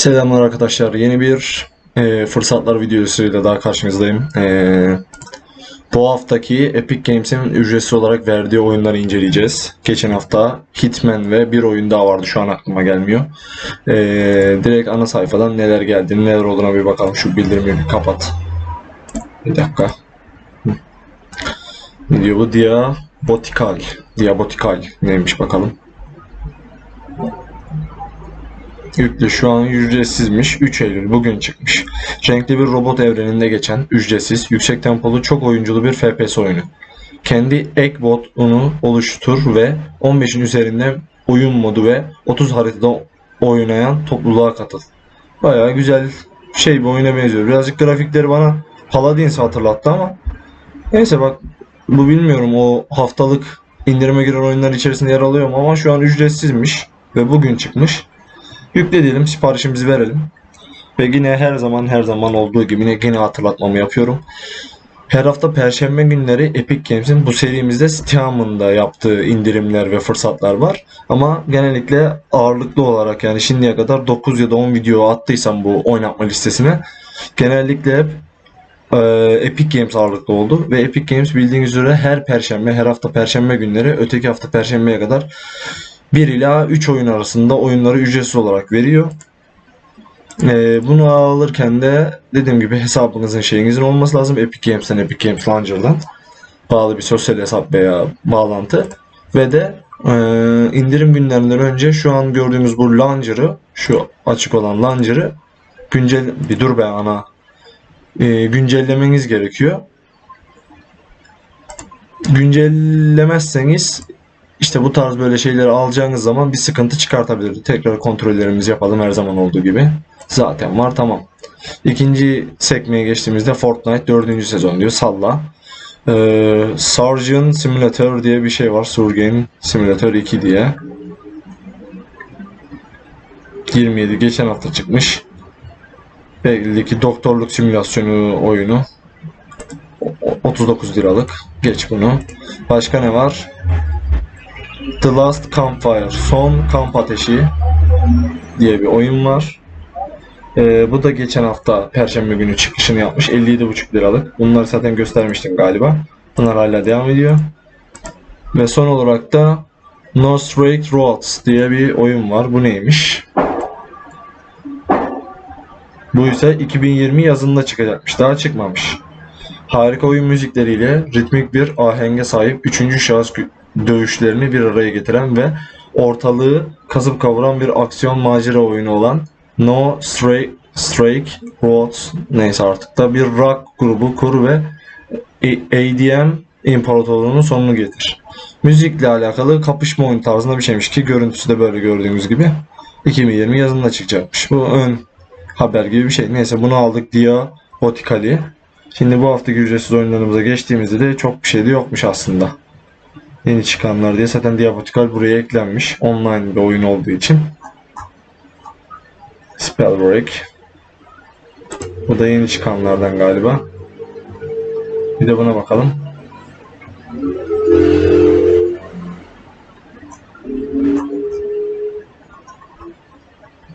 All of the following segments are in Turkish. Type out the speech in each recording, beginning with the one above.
Selamlar arkadaşlar. Yeni bir e, fırsatlar videosuyla daha karşınızdayım. E, bu haftaki Epic Games'in ücretsiz olarak verdiği oyunları inceleyeceğiz. Geçen hafta Hitman ve bir oyun daha vardı şu an aklıma gelmiyor. E, direkt ana sayfadan neler geldiğini neler olduğuna bir bakalım. Şu bildirimi kapat. Bir dakika. Ne diyor bu? Diabotikal. Diabotikal neymiş bakalım. Yüklü şu an ücretsizmiş. 3 Eylül bugün çıkmış. Renkli bir robot evreninde geçen, ücretsiz, yüksek tempolu, çok oyunculu bir FPS oyunu. Kendi ek botunu oluştur ve 15'in üzerinde oyun modu ve 30 haritada oynayan topluluğa katıl. Bayağı güzel şey bir oyuna benziyor. Birazcık grafikleri bana Paladins hatırlattı ama neyse bak bu bilmiyorum o haftalık indirime giren oyunlar içerisinde yer alıyor mu ama şu an ücretsizmiş ve bugün çıkmış. Yükle diyelim, siparişimizi verelim. Ve yine her zaman her zaman olduğu gibi yine, yine hatırlatmamı yapıyorum. Her hafta perşembe günleri Epic Games'in bu serimizde Steam'ın yaptığı indirimler ve fırsatlar var. Ama genellikle ağırlıklı olarak yani şimdiye kadar 9 ya da 10 video attıysam bu oynatma listesine genellikle hep e, Epic Games ağırlıklı oldu ve Epic Games bildiğiniz üzere her perşembe, her hafta perşembe günleri öteki hafta perşembeye kadar 1 ila 3 oyun arasında oyunları ücretsiz olarak veriyor. Ee, bunu alırken de dediğim gibi hesabınızın şeyinizin olması lazım. Epic Games'ten, Epic Games Launcher'dan bağlı bir sosyal hesap veya bağlantı. Ve de e, indirim günlerinden önce şu an gördüğümüz bu Launcher'ı, şu açık olan Launcher'ı güncel bir dur be ana e, güncellemeniz gerekiyor. Güncellemezseniz işte bu tarz böyle şeyleri alacağınız zaman bir sıkıntı çıkartabilir. Tekrar kontrollerimizi yapalım her zaman olduğu gibi. Zaten var tamam. İkinci sekmeye geçtiğimizde Fortnite 4. sezon diyor. Salla. Ee, Surgeon Simulator diye bir şey var. Surgeon Simulator 2 diye. 27 geçen hafta çıkmış. Belli ki doktorluk simülasyonu oyunu. O- 39 liralık. Geç bunu. Başka ne var? The Last Campfire, Son Kamp Ateşi diye bir oyun var. Ee, bu da geçen hafta Perşembe günü çıkışını yapmış. 57,5 liralık. Bunları zaten göstermiştim galiba. Bunlar hala devam ediyor. Ve son olarak da No Straight Roads diye bir oyun var. Bu neymiş? Bu ise 2020 yazında çıkacakmış. Daha çıkmamış. Harika oyun müzikleriyle ritmik bir ahenge sahip 3. şahıs dövüşlerini bir araya getiren ve ortalığı kasıp kavuran bir aksiyon macera oyunu olan No Stray, Strike Roads neyse artık da bir rock grubu kur ve ADM imparatorluğunun sonunu getir. Müzikle alakalı kapışma oyunu tarzında bir şeymiş ki görüntüsü de böyle gördüğünüz gibi 2020 yazında çıkacakmış. Bu ön haber gibi bir şey. Neyse bunu aldık Diaboticali. Şimdi bu haftaki ücretsiz oyunlarımıza geçtiğimizde de çok bir şey de yokmuş aslında. Yeni çıkanlar diye zaten Diabotical buraya eklenmiş. Online bir oyun olduğu için. Spellbreak. Bu da yeni çıkanlardan galiba. Bir de buna bakalım.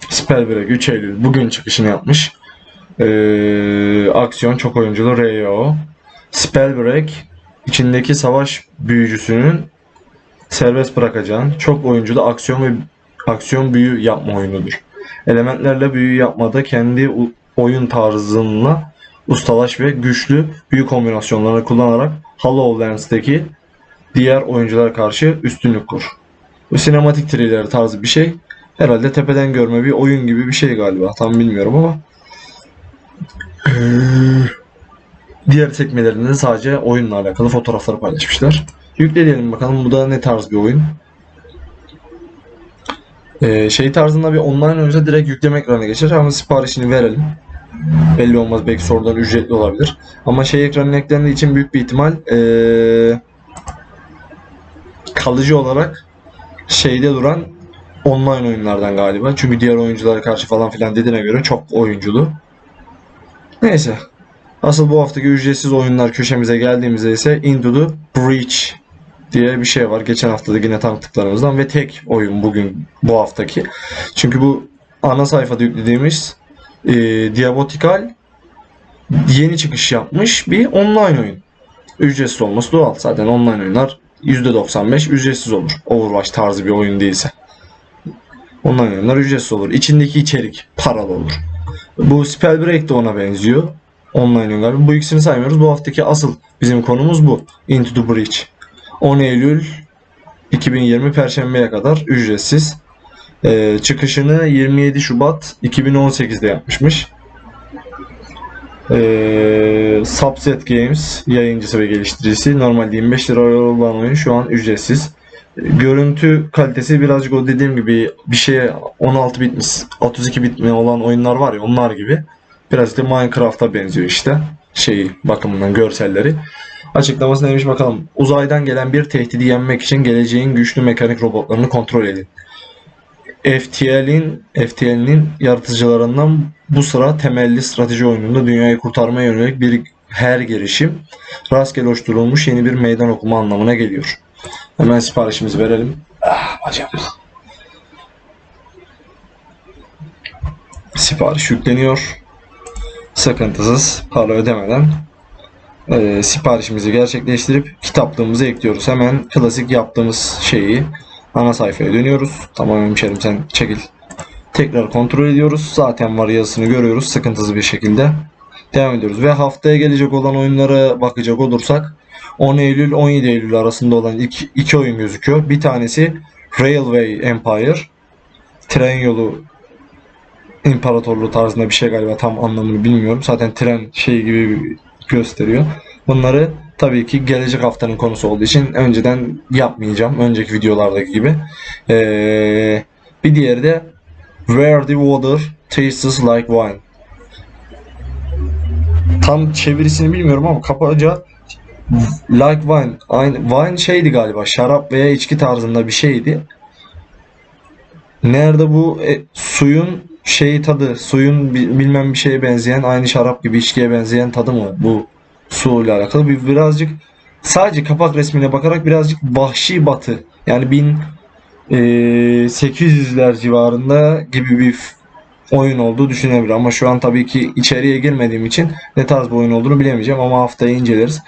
Spellbreak 3 Eylül bugün çıkışını yapmış. Ee, aksiyon çok oyunculu RYO. Spellbreak içindeki savaş büyücüsünün serbest bırakacağın çok oyunculu aksiyon ve aksiyon büyü yapma oyunudur. Elementlerle büyü yapmada kendi oyun tarzınla ustalaş ve güçlü büyü kombinasyonlarını kullanarak HoloLens'teki diğer oyunculara karşı üstünlük kur. Bu sinematik thriller tarzı bir şey. Herhalde tepeden görme bir oyun gibi bir şey galiba. Tam bilmiyorum ama. Diğer sekmelerinde de sadece oyunla alakalı fotoğrafları paylaşmışlar. Yükle diyelim bakalım bu da ne tarz bir oyun. Ee, şey tarzında bir online oyunsa direkt yükleme ekranına geçer ama siparişini verelim. Belli olmaz belki sonradan ücretli olabilir. Ama şey ekranına eklendiği için büyük bir ihtimal ee, kalıcı olarak şeyde duran online oyunlardan galiba. Çünkü diğer oyunculara karşı falan filan dediğine göre çok oyunculu. Neyse. Asıl bu haftaki ücretsiz oyunlar köşemize geldiğimizde ise Into the Breach diye bir şey var. Geçen hafta da yine tanıttıklarımızdan ve tek oyun bugün bu haftaki. Çünkü bu ana sayfada yüklediğimiz e, Diabotical yeni çıkış yapmış bir online oyun. Ücretsiz olması doğal. Zaten online oyunlar %95 ücretsiz olur. Overwatch tarzı bir oyun değilse. Online oyunlar ücretsiz olur. İçindeki içerik paralı olur. Bu Spellbreak de ona benziyor. Online oyunlar. Bu ikisini saymıyoruz. Bu haftaki asıl bizim konumuz bu. Into the Breach. 10 Eylül 2020 Perşembe'ye kadar ücretsiz. Ee, çıkışını 27 Şubat 2018'de yapmışmış. Ee, Subset Games yayıncısı ve geliştiricisi. Normalde 25 lira olan oyun şu an ücretsiz. Görüntü kalitesi birazcık o dediğim gibi bir şeye 16 bit mi 32 bit mi olan oyunlar var ya onlar gibi. Birazcık da Minecraft'a benziyor işte. Şeyi bakımından görselleri. Açıklaması neymiş bakalım. Uzaydan gelen bir tehdidi yenmek için geleceğin güçlü mekanik robotlarını kontrol edin. FTL'in FTL'nin yaratıcılarından bu sıra temelli strateji oyununda dünyayı kurtarmaya yönelik bir her girişim rastgele oluşturulmuş yeni bir meydan okuma anlamına geliyor. Hemen siparişimizi verelim. Ah bacım. Sipariş yükleniyor. Sıkıntısız para ödemeden e, siparişimizi gerçekleştirip kitaplığımızı ekliyoruz. Hemen klasik yaptığımız şeyi ana sayfaya dönüyoruz. Tamam hemşerim sen çekil. Tekrar kontrol ediyoruz. Zaten var yazısını görüyoruz sıkıntısız bir şekilde. Devam ediyoruz. Ve haftaya gelecek olan oyunlara bakacak olursak 10 Eylül 17 Eylül arasında olan iki, iki oyun gözüküyor. Bir tanesi Railway Empire. Tren yolu imparatorluğu tarzında bir şey galiba tam anlamını bilmiyorum. Zaten tren şey gibi gösteriyor. Bunları tabii ki gelecek haftanın konusu olduğu için önceden yapmayacağım. Önceki videolardaki gibi. Ee, bir diğeri de Where the Water Tastes Like Wine. Tam çevirisini bilmiyorum ama kapaca Like Wine. Aynı, wine şeydi galiba. Şarap veya içki tarzında bir şeydi. Nerede bu e, suyun şey tadı, suyun bi- bilmem bir şeye benzeyen, aynı şarap gibi içkiye benzeyen tadı mı bu su ile alakalı? Bir, birazcık sadece kapak resmine bakarak birazcık vahşi batı. Yani bin e, 800'ler civarında gibi bir oyun olduğu düşünebilir. Ama şu an tabii ki içeriye girmediğim için ne tarz bir oyun olduğunu bilemeyeceğim ama haftaya inceleriz.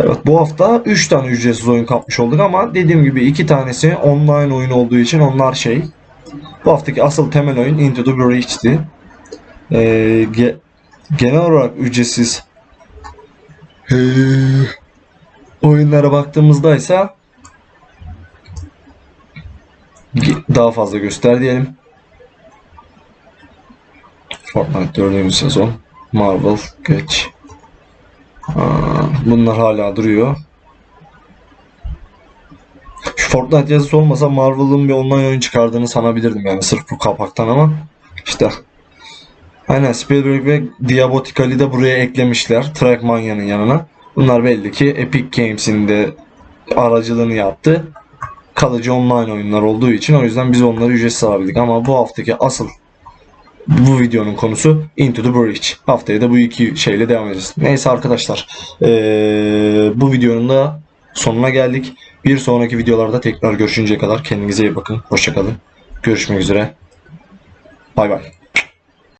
Evet bu hafta 3 tane ücretsiz oyun kapmış olduk ama dediğim gibi 2 tanesi online oyun olduğu için onlar şey. Bu haftaki asıl temel oyun Into the Breach'ti. Ee, ge- genel olarak ücretsiz ee, oyunlara baktığımızda ise daha fazla göster diyelim. Fortnite 4. sezon. Marvel geç. Bunlar hala duruyor. Fortnite yazısı olmasa Marvel'ın bir online oyun çıkardığını sanabilirdim yani sırf bu kapaktan ama işte Aynen Spielberg ve Diabotical'i de buraya eklemişler Trackmania'nın yanına. Bunlar belli ki Epic Games'in de aracılığını yaptı. Kalıcı online oyunlar olduğu için o yüzden biz onları ücretsiz alabildik ama bu haftaki asıl bu videonun konusu Into the Breach. Haftaya da bu iki şeyle devam edeceğiz. Neyse arkadaşlar. eee, bu videonun da sonuna geldik. Bir sonraki videolarda tekrar görüşünceye kadar kendinize iyi bakın. Hoşçakalın. Görüşmek üzere. Bay bay.